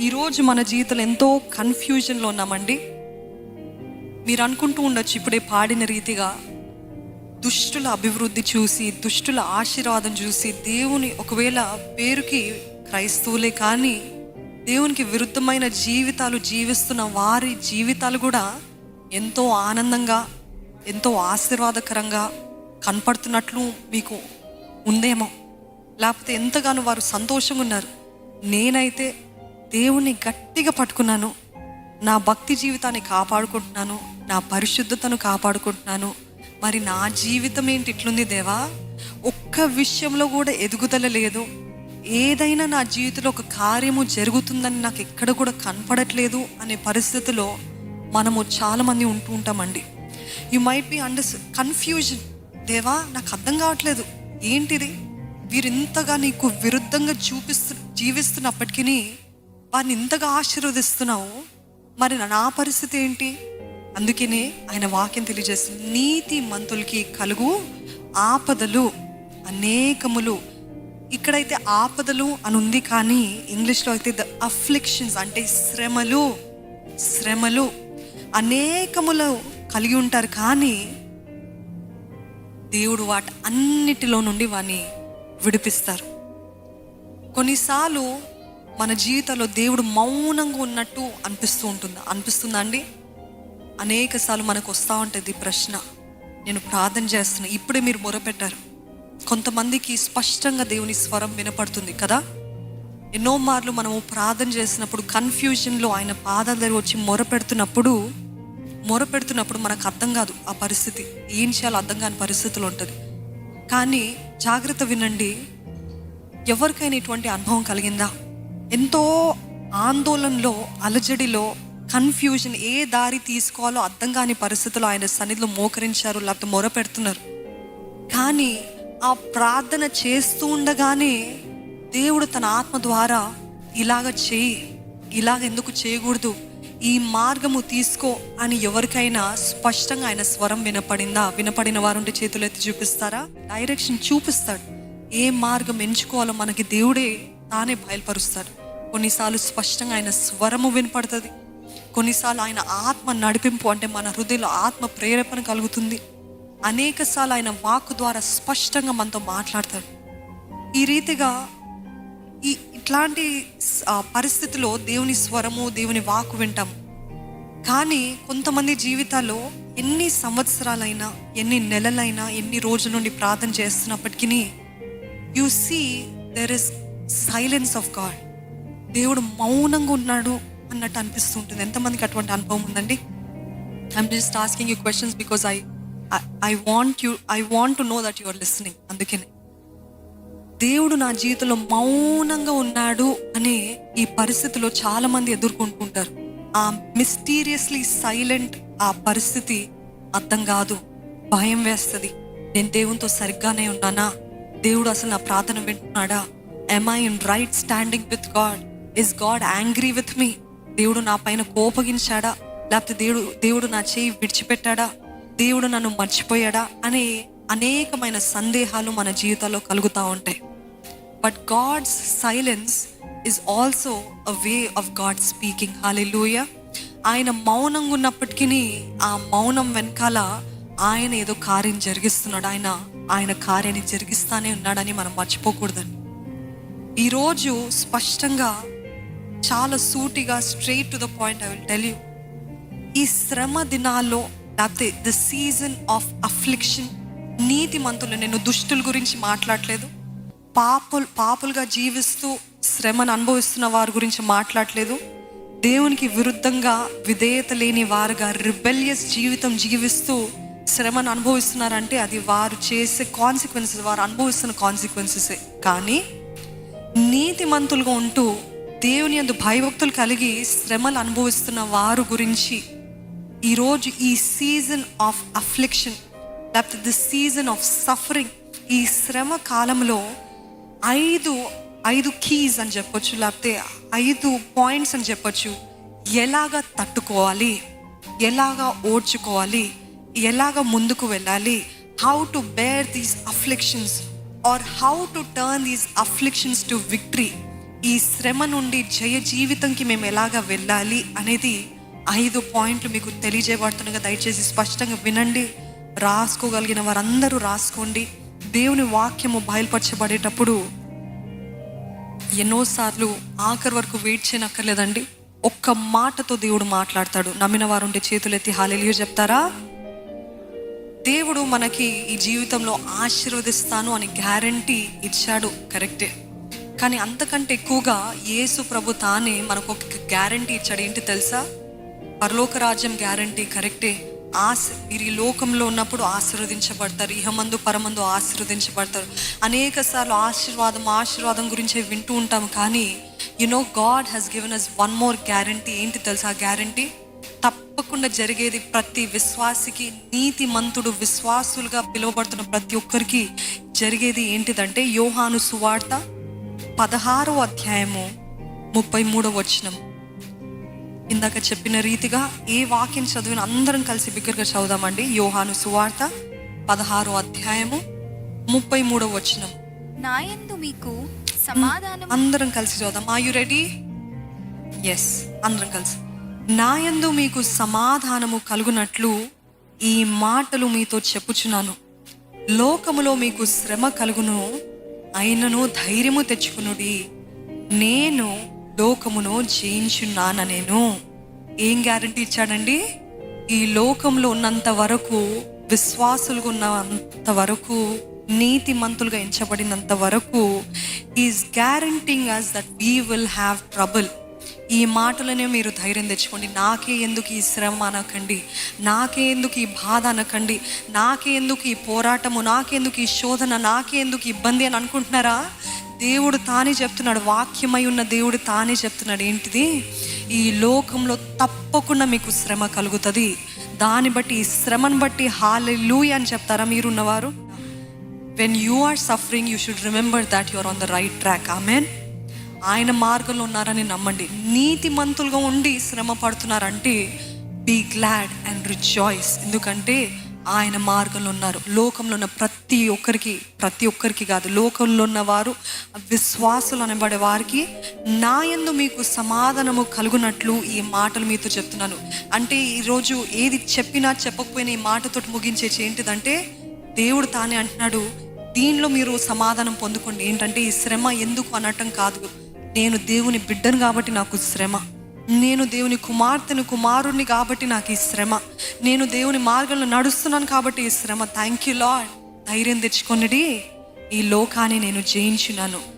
ఈరోజు మన జీవితంలో ఎంతో కన్ఫ్యూజన్లో ఉన్నామండి. మీరు అనుకుంటూ ఉండొచ్చు ఇప్పుడే పాడిన రీతిగా దుష్టుల అభివృద్ధి చూసి దుష్టుల ఆశీర్వాదం చూసి దేవుని ఒకవేళ పేరుకి క్రైస్తవులే కానీ దేవునికి విరుద్ధమైన జీవితాలు జీవిస్తున్న వారి జీవితాలు కూడా ఎంతో ఆనందంగా ఎంతో ఆశీర్వాదకరంగా కనపడుతున్నట్లు మీకు ఉందేమో. లేకపోతే ఎంతగానో వారు సంతోషంగా ఉన్నారు. నేనైతే దేవుణ్ణి గట్టిగా పట్టుకున్నాను. నా భక్తి జీవితాన్ని కాపాడుకుంటున్నాను. నా పరిశుద్ధతను కాపాడుకుంటున్నాను. మరి నా జీవితం ఏంటి ఇట్లుంది దేవా? ఒక్క విషయంలో కూడా ఎదుగుదల లేదు. ఏదైనా నా జీవితంలో ఒక కార్యము జరుగుతుందని నాకు ఎక్కడ కూడా కనపడట్లేదు అనే పరిస్థితిలో మనము చాలామంది ఉంటూ ఉంటామండి. You might be under confusion దేవా నాకు అర్థం కావట్లేదు. ఏంటిది? వీరింతగా నీకు విరుద్ధంగా చూపిస్తు జీవిస్తున్నప్పటికీ వారిని ఇంతగా ఆశీర్వదిస్తున్నావు. మరి నా పరిస్థితి ఏంటి? అందుకనే ఆయన వాక్యం తెలియజేస్తుంది. నీతి మంతులకి కలుగు ఆపదలు అనేకములు. ఇక్కడైతే ఆపదలు అని ఉంది కానీ ఇంగ్లీష్లో అయితే ద అఫ్లిక్షన్స్ అంటే శ్రమలు శ్రమలు అనేకములు కలిగి ఉంటారు కానీ దేవుడు వాటి అన్నిటిలో నుండి వాని విడిపిస్తారు. కొన్నిసార్లు మన జీవితంలో దేవుడు మౌనంగా ఉన్నట్టు అనిపిస్తూ ఉంటుంది. అనిపిస్తుందా అండి? అనేక సార్లు మనకు వస్తూ ఉంటుంది ప్రశ్న. నేను ప్రార్థన చేస్తున్నా. ఇప్పుడే మీరు మొరపెట్టారు. కొంతమందికి స్పష్టంగా దేవుని స్వరం వినపడుతుంది కదా? ఎన్నో మార్లు మనము ప్రార్థన చేసినప్పుడు కన్ఫ్యూజన్లో ఆయన పాదాల దగ్గర వచ్చి మొరపెడుతున్నప్పుడు మొరపెడుతున్నప్పుడు మనకు అర్థం కాదు ఆ పరిస్థితి. ఏం చేయాలో అర్థం కాని పరిస్థితులు ఉంటుంది. కానీ జాగ్రత్త వినండి. ఎవరికైనా ఇటువంటి అనుభవం కలిగిందా? ఎంతో ఆందోళనలో అలజడిలో కన్ఫ్యూజన్ ఏ దారి తీసుకోవాలో అర్థం కాని పరిస్థితుల్లో ఆయన సన్నిధిలో మోకరించారు లేకపోతే మొర పెడుతున్నారు. కానీ ఆ ప్రార్థన చేస్తూ ఉండగానే దేవుడు తన ఆత్మ ద్వారా ఇలాగ చేయి ఇలాగ ఎందుకు చేయకూడదు? ఈ మార్గము తీసుకో అని ఎవరికైనా స్పష్టంగా ఆయన స్వరం వినపడిందా? వినపడిన వారుంటే చేతులు ఎత్తి చూపిస్తారా? డైరెక్షన్ చూపిస్తాడు. ఏ మార్గం ఎంచుకోవాలో మనకి దేవుడే తానే బయలుపరుస్తాడు. కొన్నిసార్లు స్పష్టంగా ఆయన స్వరము వినపడుతుంది. కొన్నిసార్లు ఆయన ఆత్మ నడిపింపు అంటే మన హృదయంలో ఆత్మ ప్రేరేపణ కలుగుతుంది. అనేక సార్లు ఆయన వాక్ ద్వారా స్పష్టంగా మనతో మాట్లాడతాడు. ఈ రీతిగా ఈ ఇట్లాంటి పరిస్థితిలో దేవుని స్వరము దేవుని వాకు వింటాం. కానీ కొంతమంది జీవితాల్లో ఎన్ని సంవత్సరాలైనా ఎన్ని నెలలైనా ఎన్ని రోజుల నుండి ప్రార్థన చేస్తున్నప్పటికీ you see there is silence of God దేవుడు మౌనంగా ఉన్నాడు అన్నట్టు అనిపిస్తుంటుంది. ఎంతమందికి అటువంటి అనుభవం ఉందండి? I'm just asking you questions because I I want you I want to know that you are listening అందుకనే. దేవుడు నా జీవితంలో మౌనంగా ఉన్నాడు అనే ఈ పరిస్థితిలో చాలా మంది ఎదుర్కొంటుంటారు. ఆ మిస్టీరియస్లీ సైలెంట్ ఆ పరిస్థితి అర్థం కాదు. భయం వేస్తుంది. నేను దేవునితో సరిగ్గానే ఉన్నానా? దేవుడు అసలు నా ప్రార్థన వింటున్నాడా? Am I in right standing with God is God angry with me దేవుడు నా పైన కోపగించాడా? లేకపోతే దేవుడు దేవుడు నా చేయి విడిచిపెట్టాడా? దేవుడు నన్ను మర్చిపోయాడా? అనే అనేకమైన సందేహాలు మన జీవితాల్లో కలుగుతూ ఉంటాయి. But God's silence is also a way of God speaking hallelujah ఆయన మౌనంగా ఉన్నప్పటికీ ఆ మౌనం వెనకాల ఆయన ఏదో కార్యం జరిగిస్తున్నాడు. ఆయన ఆయన కార్యాన్ని జరిగిస్తానే ఉన్నాడని మనం మర్చిపోకూడదండి. ఈరోజు స్పష్టంగా చాలా సూటిగా straight to the point I will tell you ఈ శ్రమ దినాల్లో లేకపోతే ద సీజన్ ఆఫ్ అఫ్లిక్షన్ నీతి మంతులు నేను దుష్టుల గురించి మాట్లాడలేదు. పాపులు పాపులుగా జీవిస్తూ శ్రమను అనుభవిస్తున్న వారి గురించి మాట్లాడలేదు. దేవునికి విరుద్ధంగా విధేయత లేని వారుగా రిబెలియస్ జీవితం జీవిస్తూ శ్రమను అనుభవిస్తున్నారంటే అది వారు చేసే కాన్సిక్వెన్సెస్ వారు అనుభవిస్తున్న కాన్సిక్వెన్సెసే కానీ నీతిమంతులుగా ఉంటూ దేవుని అందు భయభక్తులు కలిగి శ్రమలు అనుభవిస్తున్న వారు గురించి ఈరోజు ఈ సీజన్ ఆఫ్ అఫ్లిక్షన్ లేకపోతే ది సీజన్ ఆఫ్ సఫరింగ్ ఈ శ్రమ కాలంలో ఐదు ఐదు కీస్ అని చెప్పొచ్చు లేకపోతే ఐదు పాయింట్స్ అని చెప్పొచ్చు. ఎలాగ తట్టుకోవాలి? ఎలాగ ఓడ్చుకోవాలి? ఎలాగ ముందుకు వెళ్ళాలి? How to bear these afflictions or how to turn these afflictions to victory ఈ శ్రమ నుండి జయ జీవితంకి మేము ఎలాగ వెళ్ళాలి అనేది ఐదు పాయింట్లు మీకు తెలియజేయబడుతుండగా దయచేసి స్పష్టంగా వినండి. రాసుకోగలిగిన వారందరూ రాసుకోండి. దేవుని వాక్యము బయలుపరచబడేటప్పుడు ఎన్నోసార్లు ఆఖరి వరకు వెయిట్ చేయనక్కర్లేదండి. ఒక్క మాటతో దేవుడు మాట్లాడతాడు. నమ్మిన వారు ఉంటే చేతులెత్తి హాలెలియో చెప్తారా? దేవుడు మనకి ఈ జీవితంలో ఆశీర్వదిస్తాను అని గ్యారంటీ ఇచ్చాడు. కరెక్టే. కానీ అంతకంటే ఎక్కువగా యేసు ప్రభు తానే మనకు ఒక గ్యారంటీ ఇచ్చాడు. ఏంటి తెలుసా? పరలోక రాజ్యం గ్యారంటీ. కరెక్టే. ఆశ మీరు ఈ లోకంలో ఉన్నప్పుడు ఆశీర్వదించబడతారు ఇహమందు పరమందు ఆశీర్వదించబడతారు. అనేక సార్లు ఆశీర్వాదం ఆశీర్వాదం గురించే వింటూ ఉంటాం కానీ you know God has given us one more guarantee ఏంటి తెలుసా? గ్యారంటీ తప్పకుండా జరిగేది ప్రతి విశ్వాసికి నీతి మంతుడు విశ్వాసులుగా పిలువబడుతున్న ప్రతి ఒక్కరికి జరిగేది ఏంటిదంటే యోహాను సువార్త పదహారో అధ్యాయము ముప్పై మూడో వచనం. ఇందాక చెప్పిన రీతిగా ఏ వాక్యం చదివిన అందరం కలిసి బిగ్గరగా చదువుదామండి. యోహాను సువార్త పదహారో అధ్యాయము ముప్పై మూడో వచనం. నాయందు మీకు సమాధానం అందరం కలిసి చదుదాం ఆ యు రెడీ ఎస్ అందరం కలిసి. నాయందు మీకు సమాధానము కలుగునట్లు ఈ మాటలు మీతో చెప్పుచున్నాను. లోకములో మీకు శ్రమ కలుగును అయినను ధైర్యము తెచ్చుకునుడి. నేను లోకమును జయించున్నాను నేను? ఏం గ్యారంటీ ఇచ్చాడండి? ఈ లోకంలో ఉన్నంత వరకు విశ్వాసులుగా ఉన్నంత వరకు నీతి మంతులుగా ఎంచబడినంత వరకు is guaranteeing us that we will have trouble ఈ మాటలనే మీరు ధైర్యం తెచ్చుకోండి. నాకే ఎందుకు ఈ శ్రమ అనకండి? నాకే ఎందుకు ఈ బాధ అనకండి? నాకే ఎందుకు ఈ పోరాటము? నాకెందుకు ఈ శోధన? నాకే ఎందుకు ఇబ్బంది అని అనుకుంటున్నారా? దేవుడు తానే చెప్తున్నాడు వాక్యమై ఉన్న దేవుడు తానే చెప్తున్నాడు. ఏంటిది? ఈ లోకంలో తప్పకుండా మీకు శ్రమ కలుగుతుంది. దాన్ని బట్టి ఈ శ్రమను బట్టి హాలెలూయ అని చెప్తారా మీరున్నవారు? When you are suffering you should remember that you're on the right track amen ఆయన మార్గంలో ఉన్నారని నమ్మండి. నీతి మంతులుగా ఉండి శ్రమ పడుతున్నారంటే బీ గ్లాడ్ అండ్ రిచాయిస్ ఎందుకంటే ఆయన మార్గంలో ఉన్నారు. లోకంలో ఉన్న ప్రతి ఒక్కరికి ప్రతి ఒక్కరికి కాదు లోకంలో ఉన్న వారు విశ్వాసులు అనబడే వారికి నా ఎందు మీకు సమాధానము కలుగునట్లు ఈ మాటలు మీతో చెప్తున్నాను. అంటే ఈరోజు ఏది చెప్పినా చెప్పకపోయినా ఈ మాటతో ముగించేది ఏంటిదంటే దేవుడు తానే అంటున్నాడు దీనిలో మీరు సమాధానం పొందుకోండి. ఏంటంటే ఈ శ్రమ ఎందుకు అనటం కాదు. నేను దేవుని బిడ్డను కాబట్టి నాకు శ్రమ. నేను దేవుని కుమార్తెను కుమారుణ్ణి కాబట్టి నాకు ఈ శ్రమ. నేను దేవుని మార్గంలో నడుస్తున్నాను కాబట్టి ఈ శ్రమ. థ్యాంక్ యూ లాడ్ ధైర్యం తెచ్చుకొనిడి. ఈ లోకాన్ని నేను జయించినాను